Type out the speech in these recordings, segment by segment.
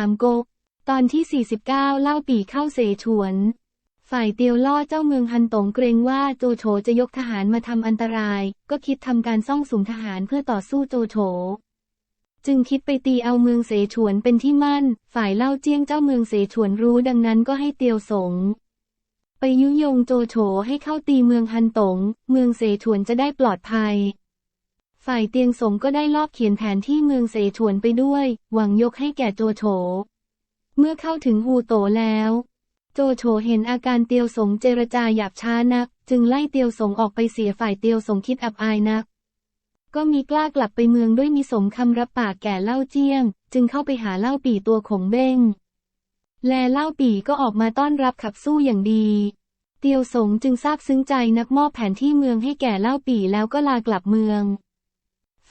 ามก๊ก ตอนที่ 49 เล่าปีเข้าเสฉวน ฝ่ายเตียวล่อเจ้าเมืองฮันตงเกรงว่าโจโฉจะยกทหารมาทำอันตราย ก็คิดทำการซ่องสุมทหารเพื่อต่อสู้โจโฉ จึงคิดไปตีเอาเมืองเสฉวนเป็นที่มั่น ฝ่ายเล่าเจียงเจ้าเมืองเสฉวนรู้ดังนั้นก็ให้เตียวสงไปยุยงโจโฉให้เข้าตีเมืองฮันตง เมืองเสฉวนจะได้ปลอดภัย ฝ่ายเตียงสงก็ได้ลอบเขียนแผนที่เมืองเสฉวนไปด้วย หวังยกให้แก่โจโฉ เมื่อเข้าถึงฮูโตแล้ว โจโฉเห็นอาการเตียวสงเจรจาหยาบช้านัก จึงไล่เตียวสงออกไปเสียฝ่ายเตียวสงคิดอับอายนัก ก็มีกล้ากลับไปเมืองด้วยมีสมคำรับปากแก่เล่าเจียง จึงเข้าไปหาเล่าปี่ตัวขงเบ้ง แลเล่าปี่ก็ออกมาต้อนรับขับสู้อย่างดีเตียวสงจึงซาบซึ้งใจนักมอบแผนที่เมืองให้แก่เล่าปี่แล้วก็ลากลับเมือง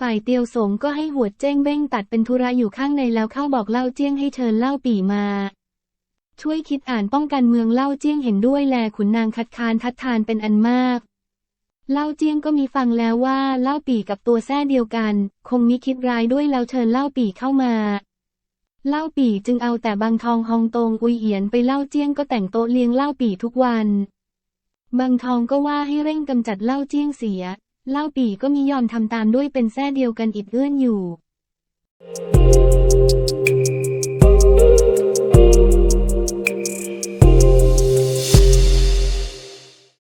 ฝ่ายเตียวสงก็ให้หัวดเจ้งเบ้งตัดเป็นธุระอยู่ข้างในแล้วเข้าบอกเล่าเจี้ยงให้เชิญเล่าปี่มา ช่วยคิดอ่านป้องกันเมืองเล่าเจี้ยงเห็นด้วยแลขุนนางคัดค้านทัดทานเป็นอันมาก เล่าเจี้ยงก็มีฟังแล้วว่าเล่าปี่กับตัวแท้เดียวกัน คงมิคิดร้ายด้วยแล้วเชิญเล่าปี่เข้ามาเล่าปี่จึงเอาแต่บางทองฮองตงอุยเหียนไปเล่าเจี้ยงก็แต่งโต๊ะเลี้ยงเล่าปี่ทุกวัน บางทองก็ว่าให้เร่งกำจัดเล่าเจี้ยงเสีย เล่าปี่ก็มียอมทำตามด้วยเป็นแท้เดียวกันอิดเอื้อนอยู่